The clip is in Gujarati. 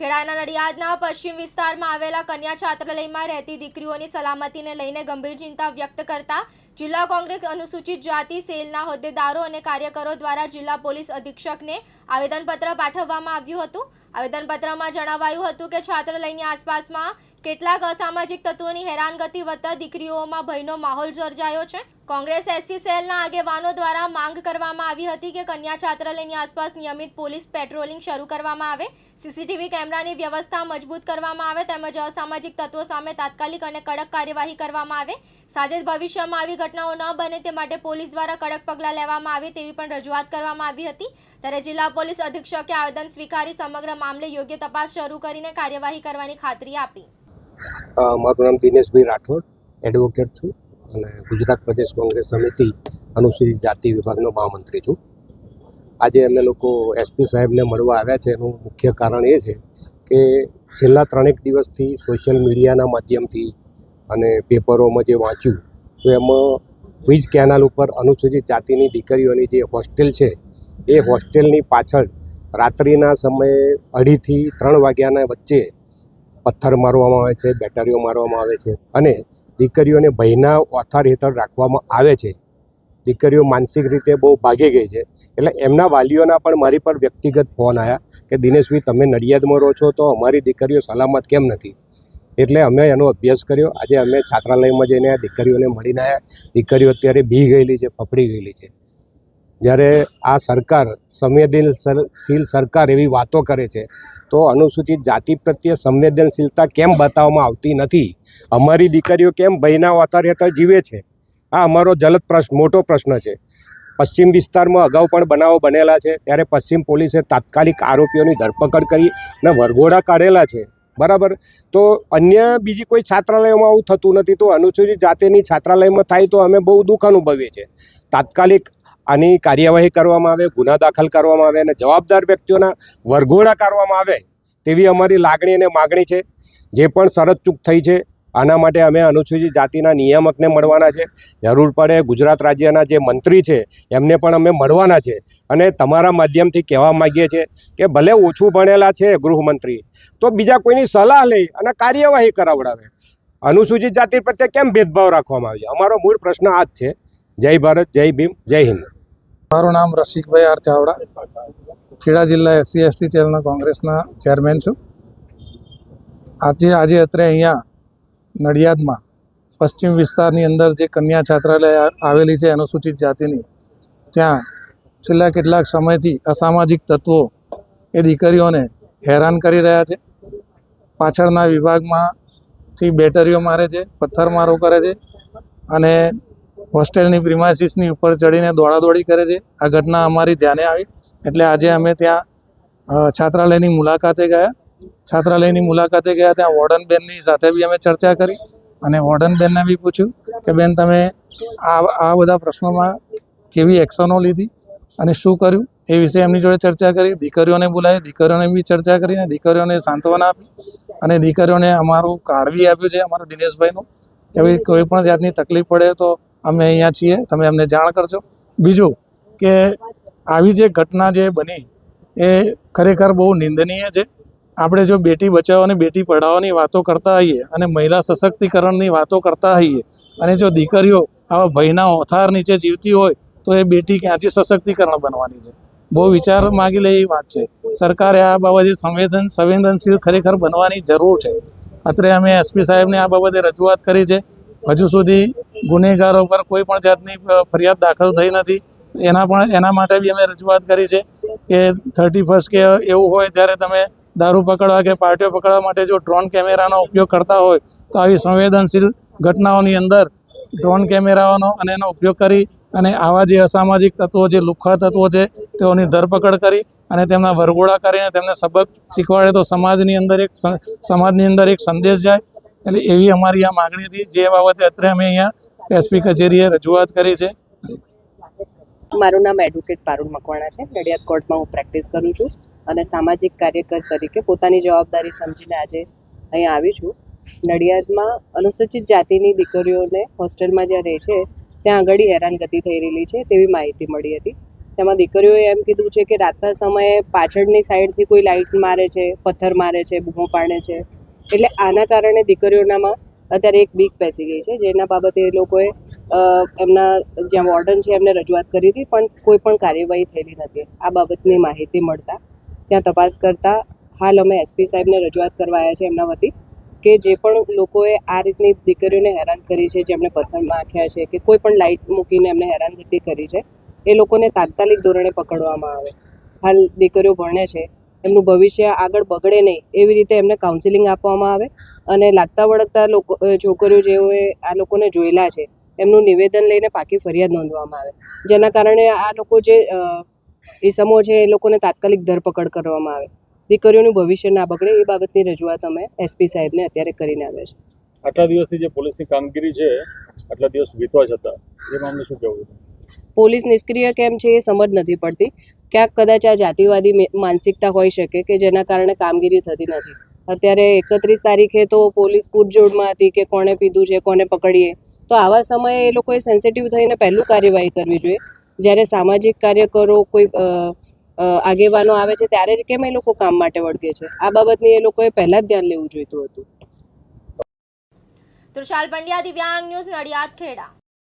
ખેડાના નડિયાદના પશ્ચિમ વિસ્તારમાં આવેલા કન્યા છાત્રાલયમાં રહેતી દીકરીઓની સલામતીને લઈને ગંભીર ચિંતા વ્યક્ત કરતા જિલ્લા કોંગ્રેસ અનુસૂચિત જાતિ સેલના હોદ્દેદારો અને કાર્યકરો દ્વારા જિલ્લા પોલીસ અધિક્ષકને આવેદનપત્ર પાઠવવામાં આવ્યું હતું. આવેદનપત્રમાં જણાવાયું હતું કે છાત્રાલયની આસપાસમાં કેટલાક અસામાજિક તત્વોની હેરાનગતિ વધતા દીકરીઓમાં ભયનો માહોલ સર્જાયો છે. કોંગ્રેસ એસસી સેલના આગેવાનો દ્વારા માંગ કરવામાં આવી હતી કે કન્યા છાત્રાલયની આસપાસ નિયમિત પોલીસ પેટ્રોલિંગ શરૂ કરવામાં આવે. સીસીટીવી કેમેરાની વ્યવસ્થા મજબૂત કરવામાં આવે તેમજ અસામાજિક તત્વો સામે તાત્કાલિક અને કડક કાર્યવાહી કરવામાં આવે. સાથે જ ભવિષ્યમાં આવી ઘટનાઓ ન બને તે માટે પોલીસ દ્વારા કડક પગલાં લેવામાં આવે તેવી પણ રજૂઆત કરવામાં આવી હતી. ત્યારે જિલ્લા પોલીસ અધિક્ષકે આવેદન સ્વીકારી સમગ્ર મામલે યોગ્ય તપાસ શરૂ કરીને કાર્યવાહી કરવાની ખાતરી આપી. મારું નામ દિનેશભાઈ રાઠોડ એડવોકેટ છું. અને ગુજરાત પ્રદેશ કોંગ્રેસ સમિતિ અનુસૂચિત જાતિ વિભાગનો મહામંત્રી છું. આજે અમે લોકો એસપી સાહેબને મળવા આવ્યા છે. એનું મુખ્ય કારણ એ છે કે છેલ્લા ત્રણેક દિવસથી સોશિયલ મીડિયાના માધ્યમથી અને પેપરોમાં જે વાંચ્યું, તો એમાં વીજ કેનાલ ઉપર અનુસૂચિત જાતિની દીકરીઓની જે હોસ્ટેલ છે, એ હોસ્ટેલની પાછળ રાત્રિના સમયે અઢીથી ત્રણ વાગ્યાના વચ્ચે પથ્થર મારવામાં આવે છે, બેટરીઓ મારવામાં આવે છે અને દીકરીઓને ભયના ઓથાર હેઠળ રાખવામાં આવે છે. દીકરીઓ માનસિક રીતે બહુ ભાગી ગઈ છે. એટલે એમના વાલીઓના પણ મારી પર વ્યક્તિગત ફોન આવ્યા કે, દિનેશભાઈ, તમે નડિયાદમાં રહો છો તો અમારી દીકરીઓ સલામત કેમ નથી? એટલે અમે એનો અભ્યાસ કર્યો. આજે અમે છાત્રાલયમાં જઈને દીકરીઓને મળીને આવ્યા દીકરીઓ અત્યારે બી ગયેલી છે, ફફડી ગયેલી છે. જ્યારે આ સરકાર, સંવેદનશીલ સરકાર એવી વાતો કરે છે, તો અનુસૂચિત જાતિ પ્રત્યે સંવેદનશીલતા કેમ બતાવવામાં આવતી નથી? અમારી દીકરીઓ કેમ ભયના વાતાર હેઠળ જીવે છે? આ અમારો જલદ પ્રશ્ન, મોટો પ્રશ્ન છે. પશ્ચિમ વિસ્તારમાં અગાઉ પણ બનાવો બનેલા છે, ત્યારે પશ્ચિમ પોલીસે તાત્કાલિક આરોપીઓની ધરપકડ કરી અને વરઘોડા કાઢેલા છે. બરાબર? તો અન્ય બીજી કોઈ છાત્રાલયોમાં આવું થતું નથી, તો અનુસૂચિત જાતિની છાત્રાલયમાં થાય તો અમે બહુ દુઃખ અનુભવીએ છીએ. તાત્કાલિક આની કાર્યવાહી કરવામાં આવે, ગુના દાખલ કરવામાં આવે અને જવાબદાર વ્યક્તિઓના વરઘોડા કરવામાં આવે તેવી અમારી લાગણી અને માગણી છે. જે પણ શરત ચૂક થઈ છે, આના માટે અમે અનુસૂચિત જાતિના નિયામકને મળવાના છે. જરૂર પડે ગુજરાત રાજ્યના જે મંત્રી છે, એમને પણ અમે મળવાના છે અને તમારા માધ્યમથી કહેવા માગીએ છીએ કે ભલે ઓછું ભણેલા છે ગૃહમંત્રી, તો બીજા કોઈની સલાહ લઈ અને કાર્યવાહી કરાવડાવે. અનુસૂચિત જાતિ પ્રત્યે કેમ ભેદભાવ રાખવામાં આવે છે? અમારો મૂળ પ્રશ્ન આ જ છે જય ભારત, જય ભીમ, જય હિન્દ. મારું નામ રસિકભાઈ આર ચાવડા. ખેડા જિલ્લા એસસી એસટી ચેરના કોંગ્રેસના ચેરમેન છું. આજે આજે અત્રે અહીંયા નડિયાદમાં પશ્ચિમ વિસ્તારની અંદર જે કન્યા છાત્રાલય આવેલી છે અનુસૂચિત જાતિની, ત્યાં છેલ્લા કેટલાક સમયથી અસામાજિક તત્વો એ દીકરીઓને હેરાન કરી રહ્યા છે. પાછળના વિભાગમાંથી બેટરીઓ મારે છે, પથ્થરમારો કરે છે અને હોસ્ટેલની પ્રિમાઇસીસની ઉપર ચડીને દોડાદોડી કરે છે. આ ઘટના અમારી ધ્યાને આવી. એટલે આજે અમે ત્યાં છાત્રાલયની મુલાકાતે ગયા. છાત્રાલયની મુલાકાતે ગયા ત્યાં વોર્ડન બેનની સાથે બી અમે ચર્ચા કરી અને વોર્ડન બેનને બી પૂછ્યું કે, બેન, તમે આ આ બધા પ્રશ્નોમાં કેવી એક્શનો લીધી અને શું કર્યું? એ વિશે એમની જોડે ચર્ચા કરી. દીકરીઓને બોલાવી, દીકરીઓને બી ચર્ચા કરીને દીકરીઓને સાંત્વના આપી અને દીકરીઓને અમારું બી આપ્યું છે, અમારા દિનેશભાઈનું. કે ભાઈ કોઈ પણ જાતની તકલીફ પડે તો અમે અહીંયા છીએ, તમે અમને જાણ કરજો. બીજું કે આવી જે ઘટના જે બની, એ ખરેખર બહુ નિંદનીય છે. આપણે જો બેટી બચાવો અને બેટી પઢાઓની વાતો કરતા હોઈએ અને મહિલા સશક્તિકરણની વાતો કરતા હોઈએ અને જો દીકરીઓ આવા ભયના ઓથાર નીચે જીવતી હોય, તો એ બેટી ક્યાંથી સશક્તિકરણ બનવાની છે? બહુ વિચાર માગી લે એવી વાત છે. સરકારે આ બાબતે સંવેદન, સંવેદનશીલ ખરેખર બનવાની જરૂર છે. અત્રે અમે એસપી સાહેબને આ બાબતે રજૂઆત કરી છે. હજુ સુધી ગુનેગારો પર કોઈ પણ જાતની ફરિયાદ દાખલ થઈ નથી. એના પણ, એના માટે બી અમે રજૂઆત કરી છે કે થર્ટી ફર્સ્ટ કે એવું હોય ત્યારે તમે દારૂ પકડવા કે પાર્ટીઓ પકડવા માટે જો ડ્રોન કેમેરાનો ઉપયોગ કરતા હોય, તો આવી સંવેદનશીલ ઘટનાઓની અંદર ડ્રોન કેમેરાઓનો અને એનો ઉપયોગ કરી અને આવા જે અસામાજિક તત્વો જે લુખ્ખા તત્વો છે, તેઓની ધરપકડ કરી અને તેમના વરઘોડા કરીને તેમને સબક શીખવાડે, તો સમાજની અંદર એક સમાજની અંદર એક સંદેશ જાય. એટલે એવી અમારી આ માગણી હતી. જે બાબતે અત્યારે અમે અહીંયા એસપી કચેરીએ રજૂઆત કરી છે. મારું નામ એડવોકેટ પારુલ મકવાણા છે. નડિયાદ કોર્ટમાં હું પ્રેક્ટિસ કરું છું અને સામાજિક કાર્યકર તરીકે પોતાની જવાબદારી સમજીને આજે અહીંયા આવી છું. નડિયાદમાં અનુસૂચિત જાતિની દીકરીઓને હોસ્ટેલમાં જ્યાં રહે છે, ત્યાં આગળ હેરાનગતિ થઈ રહેલી છે તેવી માહિતી મળી હતી. તેમાં દીકરીઓએ એમ કીધું છે કે રાતના સમયે પાછળની સાઈડથી કોઈ લાઇટ મારે છે, પથ્થર મારે છે, બૂમો પાડે છે. એટલે આના કારણે દીકરીઓનામાં અત્યારે એક બીક બેસી ગઈ છે, જેના બાબતે એ લોકોએ એમના જ્યાં વોર્ડન છે એમને રજૂઆત કરી હતી, પણ કોઈ પણ કાર્યવાહી થયેલી નથી. આ બાબતની માહિતી મળતા, ત્યાં તપાસ કરતા હાલ અમે એસપી સાહેબને રજૂઆત કરવા આવ્યા છે એમના વતી, કે જે પણ લોકોએ આ રીતની દીકરીઓને હેરાન કરી છે જેમણે પથ્થર માખ્યા છે, કે કોઈ પણ લાઇટ મૂકીને એમને હેરાનગતિ કરી છે, એ લોકોને તાત્કાલિક ધોરણે પકડવામાં આવે. હાલ દીકરીઓ ભણે છે, એમનું ભવિષ્ય આગળ બગડે નહીં, એવી રીતે એમને કાઉન્સિલિંગ આપવામાં આવે અને લાગતા વળગતા લોકો છોકરીઓ જેઓએ આ લોકોને જોયેલા છે એમનું નિવેદન લઈને પાકી ફરિયાદ નોંધવામાં આવે. જેના કારણે આ લોકો જે ઈસમો છે એ લોકોને તાત્કાલિક ધરપકડ કરવામાં આવે. દીકરીઓનું ભવિષ્ય ના બગડે એ બાબતની રજૂઆત અમે એસપી સાહેબને અત્યારે કરીને આવ્યા છે આટલા દિવસથી જે પોલીસની કામગીરી છે આટલા દિવસ વીતવા છતાં એ મામલે શું કહેવું પોલીસ નિષ્ક્રિય કેમ છે એ સમજ નથી પડતી. ક્યાંક કદાચ આ જાતિવાદી માનસિકતા હોઈ શકે કે જેના કારણે કામગીરી થતી નથી. અત્યારે એકત્રીસ તારીખે તો પોલીસ પૂરજોડમાં હતી કે કોણે પીધું છે કોને પકડીએ. તો આવા સમયે એ લોકોએ સેન્સિટિવ થઈને પહેલું કાર્યવાહી કરવી જોઈએ. જ્યારે સામાજિક કાર્યકરો કોઈ આગેવાનો આવે છે, ત્યારે જ કેમ એ લોકો કામ માટે વળગે છે? આ બાબતની એ લોકોએ પહેલાં જ ધ્યાન લેવું જોઈતું હતું. તૃષાલ પંડ્યા, દિવ્યાંગ ન્યૂઝ નડિયાદ, ખેડા.